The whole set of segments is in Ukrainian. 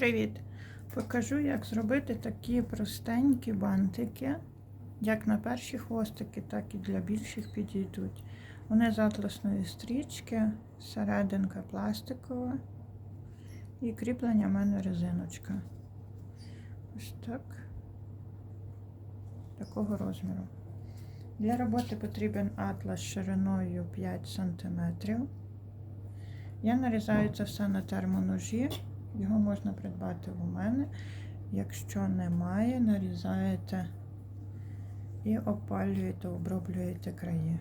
Привіт! Покажу, як зробити такі простенькі бантики, як на перші хвостики, так і для більших підійдуть. Вони з атласної стрічки, серединка пластикова і кріплення в мене резиночка. Ось так. Такого розміру. Для роботи потрібен атлас шириною 5 см. Я нарізаю це все на термоножі. Його можна придбати у мене. Якщо немає, нарізаєте і опалюєте, оброблюєте краї.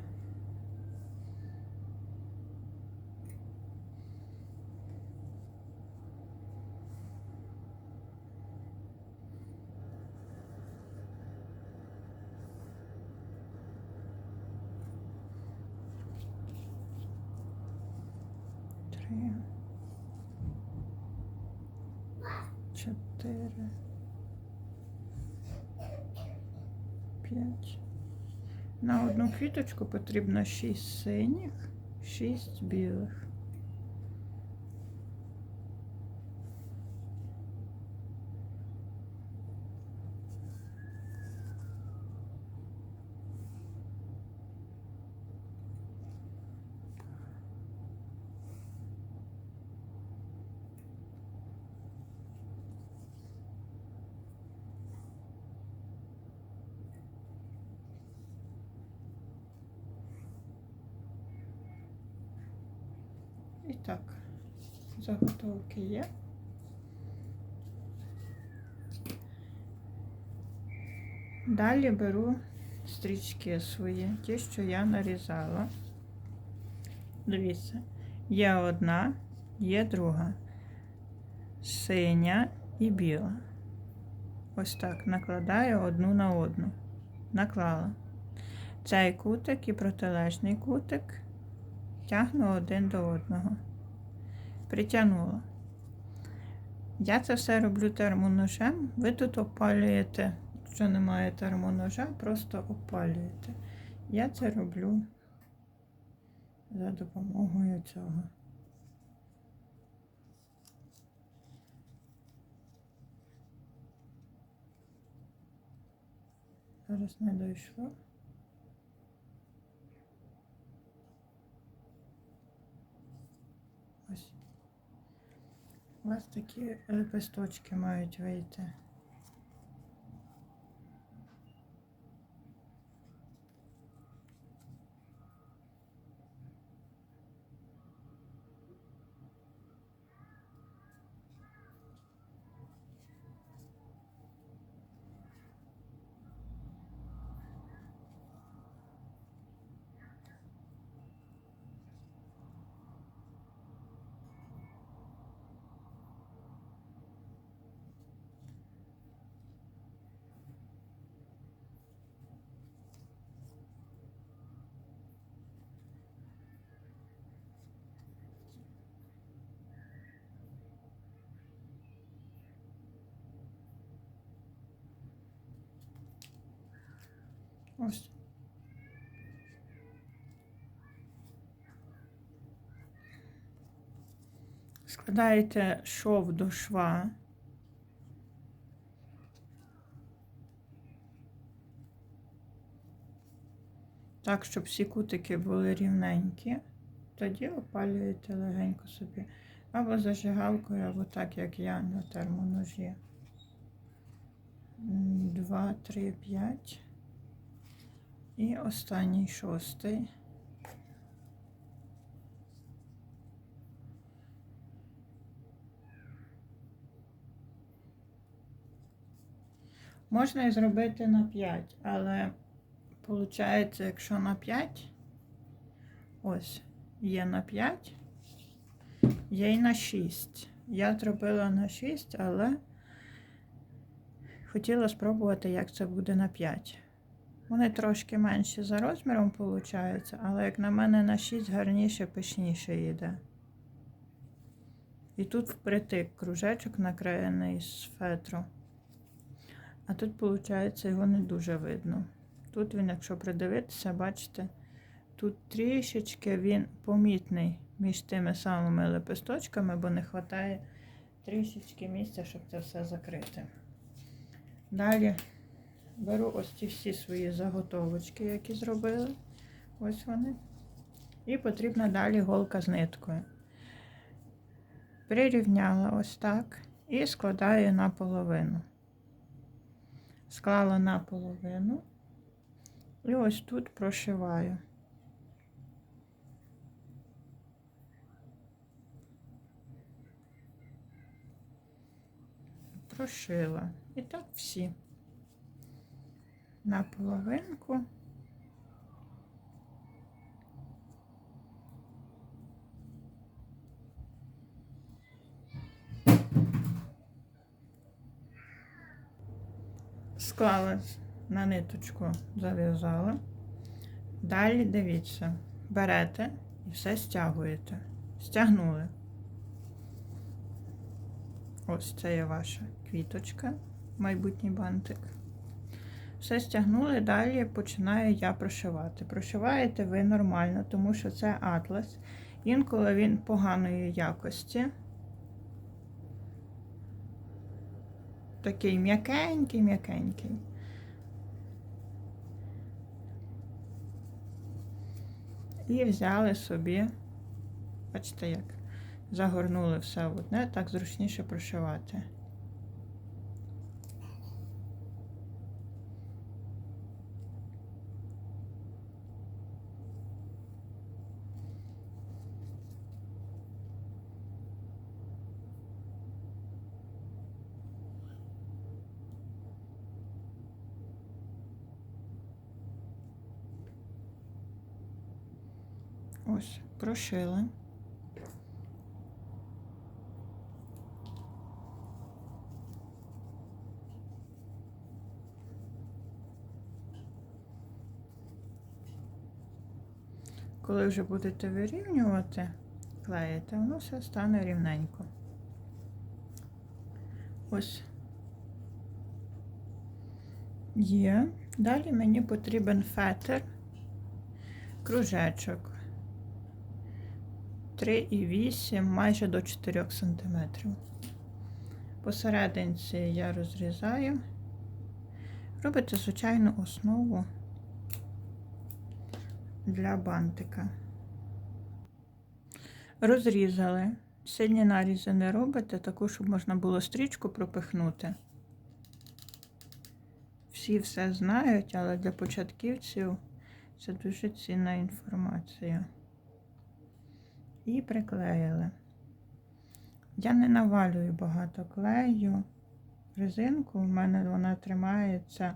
Чотири, п'ять. На одну квіточку потрібно шість синіх, шість білих. І так, заготовки є. Далі беру стрічки свої, ті, що я нарізала. Дивіться, є одна, є друга, синя і біла. Ось так накладаю одну на одну. Наклала. Цей кутик і протилежний кутик тягну один до одного. Притягнула. Я це все роблю термоножем. Ви тут опалюєте, якщо немає термоножа, просто опалюєте. Я це роблю за допомогою цього. Зараз не дійшло. Ось. Вас такі лепесточки мають вийти. Ось. Складаєте шов до шва. Так, щоб всі кутики були рівненькі. Тоді опалюєте легенько собі. Або зажигалкою, або так, як я на термоножі. Два, три, п'ять. І останній шостий. Можна і зробити на 5, але виходить, якщо на 5, ось, є на 5, є й на 6. Я зробила на 6, але хотіла спробувати, як це буде на 5. Вони трошки менші за розміром виходить, але, як на мене, на 6 гарніше, пишніше йде. І тут впритик кружечок накраєний з фетру. А тут, виходить, його не дуже видно. Тут він, якщо придивитися, бачите, тут трішечки він помітний між тими самими лепесточками, бо не вистачає трішечки місця, щоб це все закрити. Далі беру ось ці всі свої заготовочки, які зробили. Ось вони. І потрібна далі голка з ниткою. Прирівняла ось так і складаю на половину. Склала на половину і ось тут прошиваю. Прошила. І так всі. На половинку. Склала на ниточку, зав'язала. Далі дивіться, берете і все стягуєте. Стягнули. Ось це є ваша квіточка, майбутній бантик. Все стягнули, далі починаю я прошивати. Прошиваєте ви нормально, тому що це атлас. Інколи він поганої якості. Такий м'якенький, м'якенький. І взяли собі, бачите як, загорнули все в одне, так зручніше прошивати. Ось, прошили. Коли вже будете вирівнювати, клеїти, воно все стане рівненько. Ось є. Далі мені потрібен фетр, кружечок. 3,8 майже до 4 см. Посерединці я розрізаю. Робите звичайну основу для бантика. Розрізали. Сильні нарізи не робите, таку, щоб можна було стрічку пропихнути. Всі все знають, але для початківців це дуже цінна інформація і приклеїли. Я не навалюю багато клею. Резинку в мене вона тримається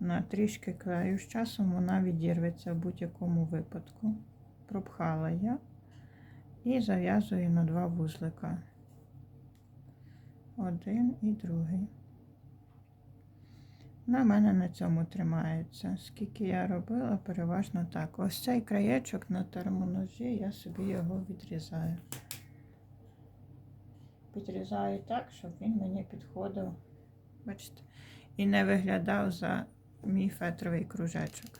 на трішки клею. З часом вона відірветься в будь-якому випадку. Пропхала я і зав'язую на два вузлика. Один і другий. На мене на цьому тримається. Скільки я робила, переважно так. Ось цей краєчок на термоножі, я собі його відрізаю. Підрізаю так, щоб він мені підходив, бачите, і не виглядав за мій фетровий кружечок.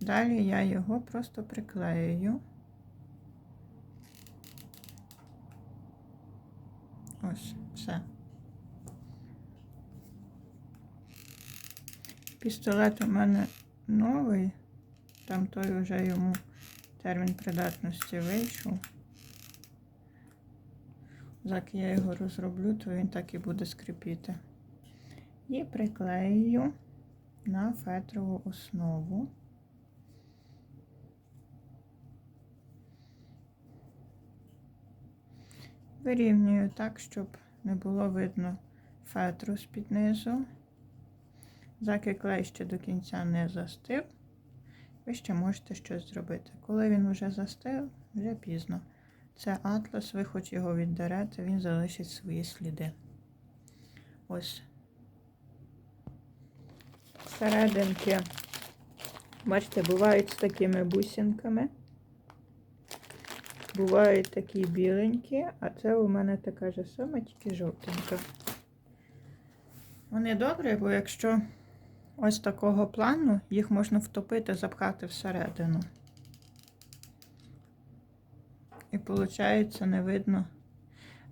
Далі я його просто приклеюю. Ось, все. Пістолет у мене новий, там той вже йому термін придатності вийшов. Як я його розроблю, то він так і буде скріпіти. І приклею на фетрову основу. Вирівнюю так, щоб не було видно фетру з-під низу. Заки клей ще до кінця не застив, ви ще можете щось зробити. Коли він вже застив, вже пізно. Це атлас, ви хоч його віддерете, він залишить свої сліди. Ось. Серединки, бачите, бувають з такими бусинками. Бувають такі біленькі, а це у мене така ж сама, тільки жовтенька. Вони добрі, бо якщо ось такого плану, їх можна втопити, запхати всередину. І виходить, не видно,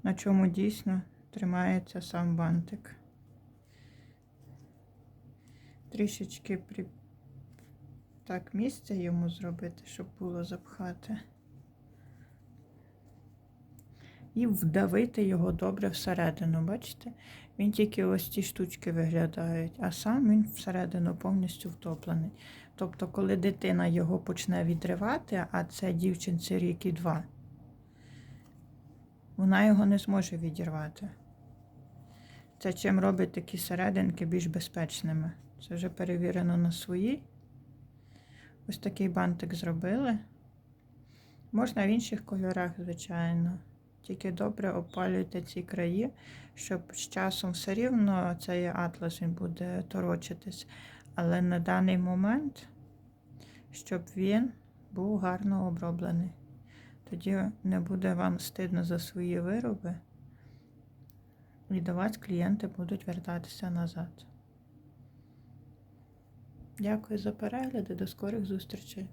на чому дійсно тримається сам бантик. Трішечки при... так місце йому зробити, щоб було запхати. І вдавити його добре всередину. Бачите? Він тільки ось ці штучки виглядають, а сам він всередину повністю втоплений. Тобто, коли дитина його почне відривати, а це дівчинці рік і два, вона його не зможе відірвати. Це чим робить такі серединки більш безпечними. Це вже перевірено на свої. Ось такий бантик зробили. Можна в інших кольорах, звичайно. Тільки добре опалюйте ці краї, щоб з часом все рівно цей атлас він буде торочитись. Але на даний момент, щоб він був гарно оброблений. Тоді не буде вам стидно за свої вироби. І до вас клієнти будуть вертатися назад. Дякую за перегляд і до скорих зустрічей.